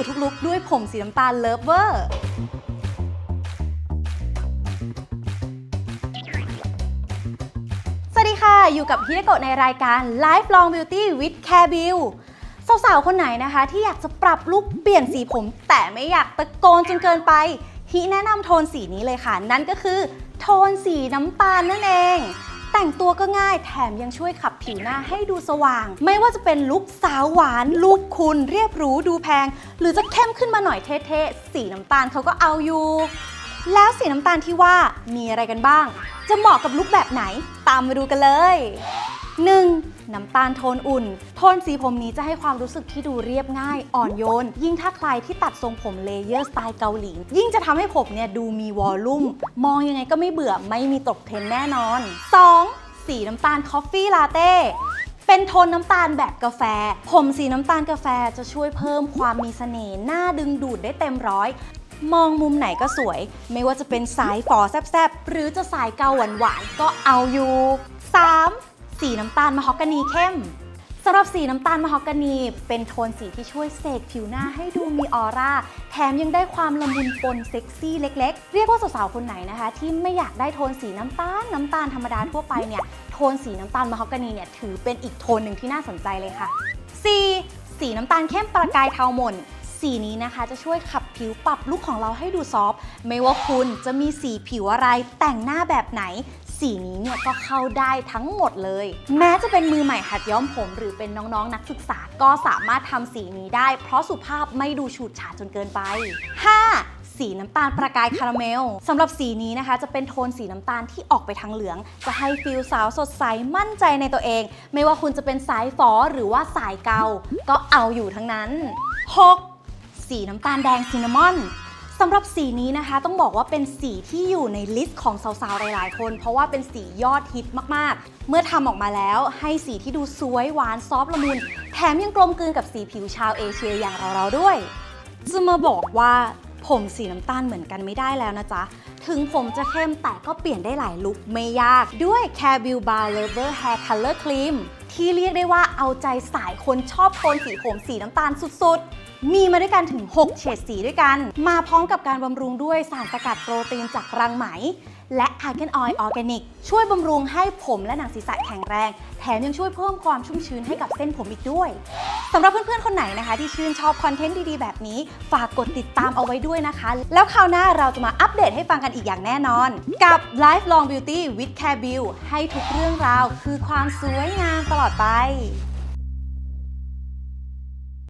อยู่ทุกลุกด้วยผมสีน้ำตาลเลิฟเวอร์ สวัสดีค่ะ อยู่กับฮิเดโกะในรายการ Lifelong Beauty with Care Bill สาวๆ คนไหนนะคะ ที่อยากจะปรับลุคเปลี่ยนสีผม แต่ไม่อยากตะโกนจนเกินไปฮิแนะนำโทนสีนี้เลยค่ะ นั่นก็คือ โทนสีน้ำตาลนั่นเอง แต่งตัวก็ง่าย แถมยังช่วยขับผิวหน้าให้ดูสว่าง ไม่ว่าจะเป็นลุคสาวหวาน ลุคคุณเรียบหรูดูแพง หรือจะเข้มขึ้นมาหน่อยเท่ๆ สีน้ำตาลเขาก็เอาอยู่ แล้วสีน้ำตาลที่ว่ามีอะไรกันบ้าง จะเหมาะกับลุคแบบไหน ตามมาดูกันเลย 1. น้ำตาลโทนอุ่น โทนสีผมนี้จะให้ความรู้สึกที่ดูเรียบง่าย อ่อนโยน ยิ่งถ้าใครที่ตัดทรงผมเลเยอร์สไตล์เกาหลี ยิ่งจะทำให้ผมเนี่ยดูมีวอลลุ่ม มองยังไงก็ไม่เบื่อไม่มีตกเทรนแน่นอน 2. สีน้ำตาลคอฟฟี่ลาเต้เป็นโทนน้ำตาลแบบกาแฟ ผมสีน้ำตาลกาแฟจะช่วยเพิ่มความมีเสน่ห์หน้าดึงดูดได้เต็มร้อย มองมุมไหนก็สวย ไม่ว่าจะเป็นสายฝอแซบๆ หรือจะสายเกาหวานๆก็เอาอยู่ 3. สีน้ำตาลมะฮอกกานีเข้มสำหรับสีน้ำตาลมะฮอกกานี เป็นโทนสีที่ช่วยเสกผิวหน้าให้ดูมีออร่า แถมยังได้ความละมุนปนเซ็กซี่เล็กๆ เรียกว่าสาวๆคนไหนนะคะ ที่ไม่อยากได้โทนสีน้ำตาลน้ำตาลธรรมดาทั่วไปเนี่ยโทนสีน้ำตาลมะฮอกกานีเนี่ยถือเป็นอีกโทนหนึ่งที่น่าสนใจเลยค่ะ 4. สีน้ำตาลเข้มประกายเทาหม่นสีนี้นะคะจะช่วยขับผิวปรับลุคของเราให้ดูซอฟต์ไม่ว่าคุณจะมีสีผิวอะไรแต่งหน้าแบบไหน สีนี้เนี่ยก็เข้าได้ทั้งหมดเลย แม้จะเป็นมือใหม่หัดย้อมผม หรือเป็นน้องๆนักศึกษาก็สามารถทำสีนี้ได้ เพราะสุภาพไม่ดูฉูดฉาดจนเกินไป 5. สีน้ำตาลประกายคาราเมลสำหรับสีนี้นะคะ จะเป็นโทนสีน้ำตาลที่ออกไปทางเหลือง จะให้ฟิลสาวสดใสมั่นใจในตัวเอง ไม่ว่าคุณจะเป็นสายฝอหรือว่าสายเกา ก็เอาอยู่ทั้งนั้น 6. สีน้ำตาลแดงซินนามอน สำหรับสีนี้นะคะต้องบอกว่าเป็นสีที่อยู่ในลิสต์ของสาวๆ หลาย ๆ คน เพราะว่าเป็นสียอดฮิตมากๆ เมื่อทำออกมาแล้วให้สีที่ดูสวยหวานซอฟละมุน แถมยังกลมกลืนกับสีผิวชาวเอเชียอย่างเราๆ ด้วย จะมาบอกว่าผมสีน้ำตาลเหมือนกันไม่ได้แล้วนะจ๊ะ ถึงผมจะเข้มแต่ก็เปลี่ยนได้หลายลุคไม่ยากด้วย c a b i l Bar Lover Hair Color Cream ที่เรียกได้ว่าเอาใจสายคนชอบโทนสีผมสีน้ำตาลสุดๆ มีมาด้วยกันถึง 6 เฉดสีด้วยกัน มาพร้อมกับการบำรุงด้วยสารสกัดโปรตีนจากรังไหม และ a r g a n Oil Organic ช่วยบำรุงให้ผมและหนังศีรษะแข็งแรง แถมยังช่วยเพิ่มความชุ่มชื้นให้กับเส้นผมอีกด้วยสำหรับเพื่อนๆ คนไหนนะคะ ที่ชื่นชอบคอนเทนต์ดีๆ แบบนี้ ฝากกดติดตามเอาไว้ด้วยนะคะ แล้วคราวหน้าเราจะมาอัปเดตให้ฟังกันอีกอย่างแน่นอน กับ Lifelong Beauty with Care Bill ให้ทุกเรื่องราวคือความสวยงามตลอดไป